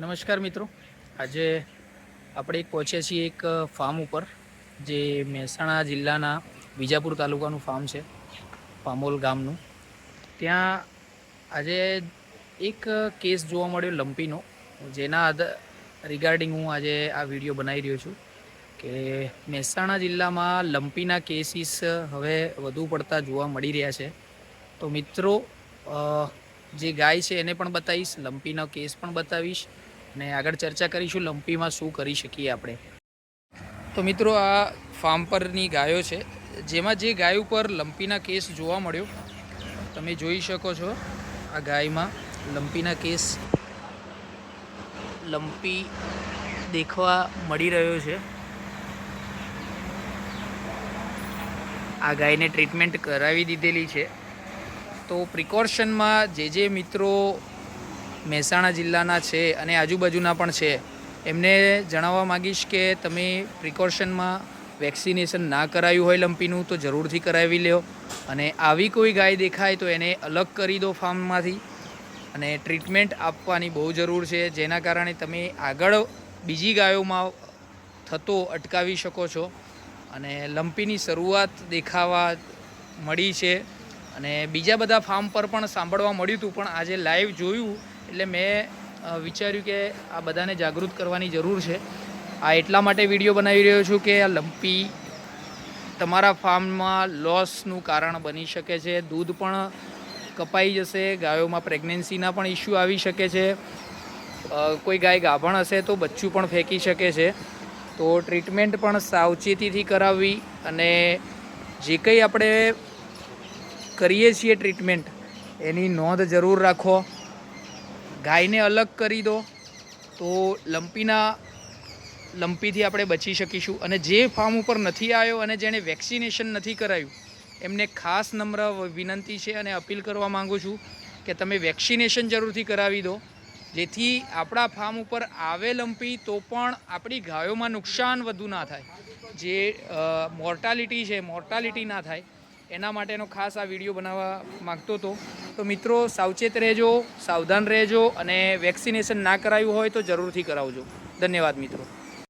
નમસ્કાર મિત્રો. આજે આપણે એક પહોંચ્યા છીએ એક ફાર્મ ઉપર, જે મહેસાણા જિલ્લાના વિજાપુર તાલુકાનું ફાર્મ છે પામોલ ગામનું. ત્યાં આજે એક કેસ જોવા મળ્યો લંપીનો, જેના આધાર રિગાર્ડિંગ હું આજે આ વીડિયો બનાવી રહ્યો છું, કે મહેસાણા જિલ્લામાં લંપીના કેસીસ હવે વધુ પડતા જોવા મળી રહ્યા છે. તો મિત્રો જે ગાય છે એને પણ બતાવીશ, લંપીનો કેસ પણ બતાવીશ અને આગળ ચર્ચા કરીશું લંપીમાં શું કરી શકીએ આપણે. તો મિત્રો, આ ફાર્મ પરની ગાયો છે. જેમાં જે ગાય ઉપર લંપીના કેસ જોવા મળ્યો, તમે જોઈ શકો છો આ ગાયમાં લંપીના કેસ લંપી દેખવા મળી રહ્યો છે. આ ગાયને ટ્રીટમેન્ટ કરાવી દીધેલી છે. તો પ્રિકોશનમાં જે જે મિત્રો મહેસાણા જિલ્લાના છે અને આજુબાજુના પણ છે. એમને જણાવવા માગીશ કે તમે પ્રિકોશનમાં વેક્સિનેશન ના કરાયું હોય લંપીનું, તો જરૂરથી કરાવી લો અને આવી કોઈ ગાય દેખાય તો એને અલગ કરી દો ફાર્મમાંથી. અને ટ્રીટમેન્ટ આપવાની બહુ જરૂર છે, જેના કારણે તમે આગળ બીજી ગાયોમાં થતો અટકાવી શકો છો. અને લંપીની શરૂઆત દેખાવા મળી છે. અને બીજા બધા ફાર્મ પર પણ સાંભળવા મળ્યું હતું, પણ આજે લાઈવ જોયું એટલે મેં વિચાર્યું કે આ બધાને જાગૃત કરવાની જરૂર છે. આ એટલા માટે વીડિયો બનાવી રહ્યો છું કે આ લંપી તમારા ફાર્મમાં લોસનું કારણ બની શકે છે. દૂધ પણ કપાઈ જશે, ગાયોમાં પ્રેગ્નન્સીના પણ ઇસ્યુ આવી શકે છે. કોઈ ગાય ગાભણ હશે તો બચ્ચું પણ ફેંકી શકે છે. તો ટ્રીટમેન્ટ પણ સાવચેતીથી કરાવવી અને જે કંઈ આપણે કરીએ છીએ ટ્રીટમેન્ટ, એની નોંધ જરૂર રાખો. ગાયને અલગ કરી દો, તો લંપીના, લંપીથી આપણે બચી શકીશું. અને જે ફાર્મ ઉપર નથી આવ્યો અને જેણે વેક્સિનેશન નથી કરાયું, એમને ખાસ નમ્ર વિનંતી છે અને અપીલ કરવા માંગુ છું કે તમે વેક્સિનેશન જરૂરથી કરાવી દો. જેથી આપણા ફાર્મ ઉપર આવે લંપી તો પણ આપણી ગાયોમાં નુકસાન વધુ ના થાય. જે મોર્ટાલિટી છે, મોર્ટાલિટી ના થાય. એના માટેનો ખાસ આ વીડિયો બનાવવા માગતો હતો. તો મિત્રો, સાવચેત રહેજો, સાવધાન રહેજો અને વેક્સિનેશન ના કરાયું હોય તો જરૂરથી કરાવજો. ધન્યવાદ મિત્રો.